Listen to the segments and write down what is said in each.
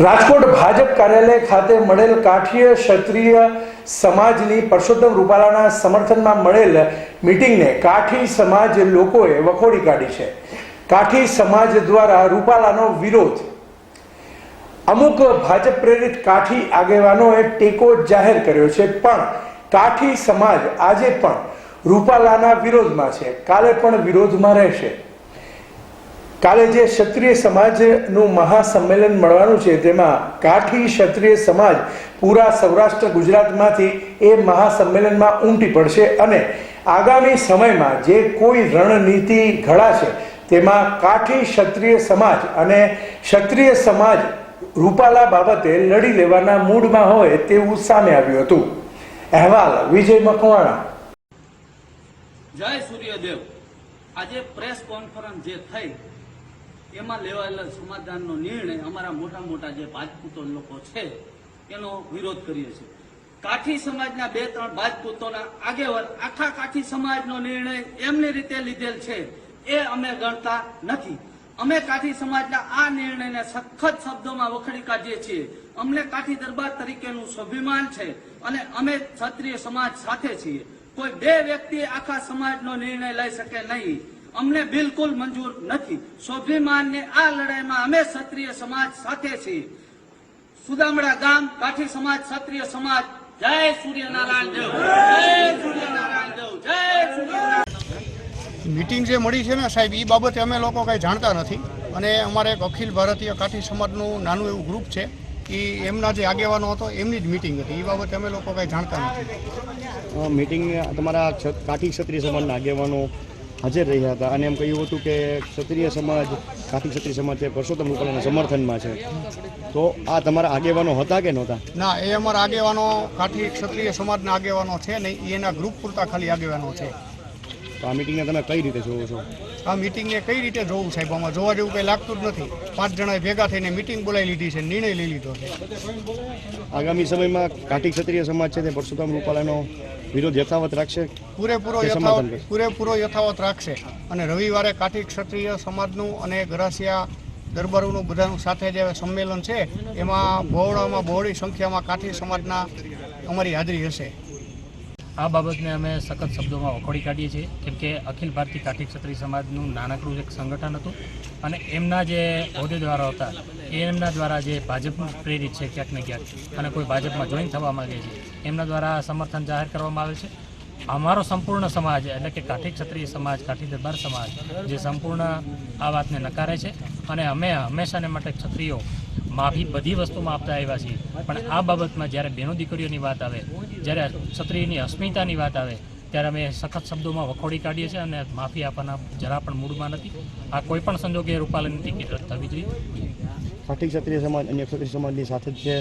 રાજકોટ ભાજપ કાર્યાલય ખાતે મળેલ કાઠીય ક્ષત્રિય સમાજની પરસોત્તમ રૂપાલાના સમર્થનમાં મળેલ મિટિંગને કાઠી સમાજ લોકોએ વખોડી કાઢી છે. કાઠી સમાજ દ્વારા રૂપાલાનો વિરોધ. અમુક ભાજપ પ્રેરિત કાઠી આગેવાનોએ ટેકો જાહેર કર્યો છે, પણ કાઠી સમાજ આજે પણ રૂપાલાના વિરોધમાં છે. કાલે પણ વિરોધમાં રહેશે. કાલે જે ક્ષત્રિય સમાજનું મહાસંમેલન મળવાનું છે, તેમાં કાઠી ક્ષત્રિય સમાજ પૂરા સૌરાષ્ટ્ર ગુજરાતમાંથી એ મહાસંમેલનમાં ઉમટી પડશે અને આગામી સમયમાં જે કોઈ રણનીતિ ઘડાશે, તેમાં કાઠી ક્ષત્રિય સમાજ અને ક્ષત્રિય સમાજ રૂપાલા બાબતે લડી લેવાના મૂડમાં હોય તેવું સામે આવ્યું હતું. અહેવાલ વિજય મકવાણા. જય સૂર્યદેવ. આજે પ્રેસ કોન્ફરન્સ જે થઈ એમાં લેવાયેલા સમાધાનનો નિર્ણય અમારા મોટા મોટા જે રાજપૂતો લોકો છે, એનો વિરોધ કરીએ છીએ. કાઠી સમાજના બે ત્રણ રાજપૂતોના આગેવાન આખા કાઠી સમાજનો નિર્ણય એમની રીતે લીધેલ છે, એ અમે ગણતા નથી. અમે કાઠી સમાજના આ નિર્ણયને સખત શબ્દોમાં વખડી કાઢીએ છીએ. અમને કાઠી દરબાર તરીકેનું સ્વાભિમાન છે અને અમે ક્ષત્રિય સમાજ સાથે છીએ. કોઈ બે વ્યક્તિ આખા સમાજનો નિર્ણય લઈ શકે નહીં. અમને બિલકુલ મંજૂર નથી. સ્વાભિમાનની આ લડાઈમાં અમે ક્ષત્રિય સમાજ સાથે છીએ. સુદામડા ગામ કાઠી સમાજ ક્ષત્રિય સમાજ. જય સૂર્યનારાયણ દેવ. જય સૂર્યનારાયણ દેવ. જય સૂર્યનારાયણ મિટિંગ જે મળી છે ને સાહેબ એ બાબતે અમે લોકો કાંઈ જાણતા નથી. અને અમારે એક અખિલ ભારતીય કાઠી સમાજનું નાનું એવું ગ્રુપ છે. એ એમના જે આગેવાનો હતો એમની જ મિટિંગ હતી. એ બાબતે અમે લોકો કાંઈ જાણતા નથી. મિટિંગ તમારા કાઠી ક્ષત્રિય સમાજના આગેવાનો હાજર રહ્યા હતા. અને એમ કહ્યું હતું કે ક્ષત્રિય સમાજ કાઠી ક્ષત્રિય સમાજ છે પરસોત્તમ રૂપાલાના સમર્થનમાં છે. તો આ તમારા આગેવાનો હતા કે નહોતા? ના એ અમારા આગેવાનો કાઠી ક્ષત્રિય સમાજના આગેવાનો છે નહીં એના ગ્રુપ પૂરતા ખાલી આગેવાનો છે. તો આ મિટિંગને તમે કઈ રીતે જોવો છો? આ મિટિંગને કઈ રીતે જોવું સાહેબ? આમાં જોવા જેવું કંઈ લાગતું જ નથી. પાંચ જણાએ ભેગા થઈને મિટિંગ બોલાવી લીધી છે નિર્ણય લઈ લીધો છે. આગામી સમયમાં કાઠી ક્ષત્રિય સમાજ છે તે પરસોત્તમ રૂપાલાનો વિરોધ યથાવત રાખશે? પૂરેપૂરો યથાવત પૂરેપૂરો યથાવત રાખશે. અને રવિવારે કાઠી ક્ષત્રિય સમાજનું અને ગરાસિયા દરબારોનું બધાનું સાથે જે સંમેલન છે એમાં બહોળામાં બહોળી સંખ્યામાં કાઠી સમાજના અમારી હાજરી હશે. આ બાબતને અમે સખત શબ્દોમાં વખોડી કાઢીએ છીએ. કેમ કે અખિલ ભારતીય કાઠી ક્ષત્રિય સમાજનું નાનકડું એક સંગઠન હતું. અને એમના જે હોદ્દેદારો હતા એમના દ્વારા જે ભાજપ પ્રેરિત છે ક્યાંક ને ક્યાંક, અને કોઈ ભાજપમાં જોઈન થવા માંગે છે, એમના દ્વારા સમર્થન જાહેર કરવામાં આવે છે. અમારો સંપૂર્ણ સમાજ, એટલે કે કાઠી ક્ષત્રિય સમાજ કાઠી દરબાર સમાજ, જે સંપૂર્ણ આ વાતને નકારે છે. અને અમે હંમેશાને માટે ક્ષત્રિયો માફી બધી વસ્તુમાં આપતા આવ્યા છીએ. પણ આ બાબતમાં જ્યારે બહેનો દીકરીઓની વાત આવે, જ્યારે ક્ષત્રિયની અસ્મિતાની વાત આવે, ત્યારે અમે સખત શબ્દોમાં વખોડી કાઢીએ છીએ અને માફી આપવાના જરા પણ મૂડમાં નથી. આ કોઈ પણ સંજોગે રૂપાલની ટિકિટ રદ થવી જોઈએ. ક્ષત્રિય સમાજ, અન્ય ક્ષત્રિય સમાજની સાથે જ છે.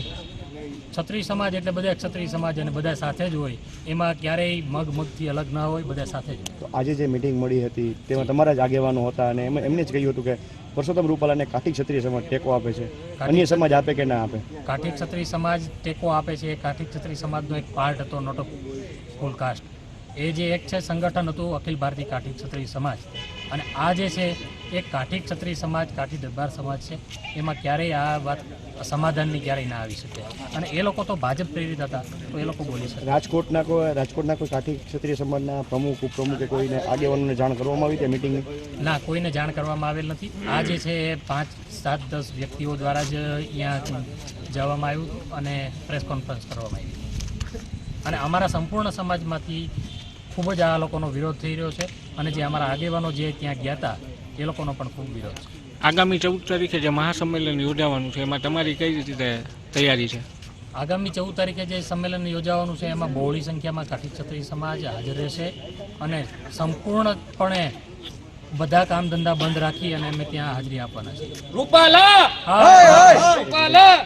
ક્ષત્રિય સમાજ એટલે બધા ક્ષત્રિય સમાજ અને બધા સાથે જ હોય. એમાં ક્યારેય મગ મગથી અલગ ના હોય બધા સાથે જ તો આજે જે મિટિંગ મળી હતી તેમાં તમારા જ આગેવાનો હતા અને એમ એમને જ કહ્યું હતું કે પરસોત્તમ રૂપાલાને કાઠી ક્ષત્રિય સમાજ ટેકો આપે છે. અન્ય સમાજ આપે કે ના આપે? કાઠી ક્ષત્રિય સમાજ ટેકો આપે છે. એ કાઠી ક્ષત્રિય સમાજનો એક પાર્ટ હતો નોટ ઓફ ફૂલ કાસ્ટ એ જે એક છે સંગઠન હતું અખિલ ભારતીય કાઠી ક્ષત્રિય સમાજ. અને આ જે છે એ કાઠી ક્ષત્રિય સમાજ કાઠી દરબાર સમાજ છે. એમાં ક્યારેય આ વાત સમાધાનની ક્યારેય ના આવી શકે. અને એ લોકો તો ભાજપ પ્રેરિત હતા તો એ લોકો બોલી શકે. રાજકોટના કોઈ રાજકોટના કોઈ કાઠી ક્ષત્રિય સમાજના પ્રમુખ ઉપપ્રમુખ કોઈને આગેવાનોને જાણ કરવામાં આવી તે મિટિંગ ના કોઈને જાણ કરવામાં આવેલ નથી. આ જે છે એ પાંચ સાત દસ વ્યક્તિઓ દ્વારા જ અહીંયા જવામાં આવ્યું અને પ્રેસ કોન્ફરન્સ કરવામાં આવી. અને અમારા સંપૂર્ણ સમાજમાંથી ખૂબ જ આ લોકોનો વિરોધ થઈ રહ્યો છે અને જે અમારા આગેવાનો જે ત્યાં ગયા હતા એ લોકોનો પણ ખૂબ વિરોધ છે. આગામી ચૌદ તારીખે જે મહાસંમેલન યોજાવાનું છે એમાં તમારી કઈ રીતે તૈયારી છે? આગામી ચૌદ તારીખે જે સંમેલન યોજાવાનું છે એમાં બહોળી સંખ્યામાં કાઠી ક્ષત્રિય સમાજ હાજર રહેશે અને સંપૂર્ણપણે બધા કામ ધંધા બંધ રાખી અને અમે ત્યાં હાજરી આપવાના છે રૂપાલા! રૂપાલા!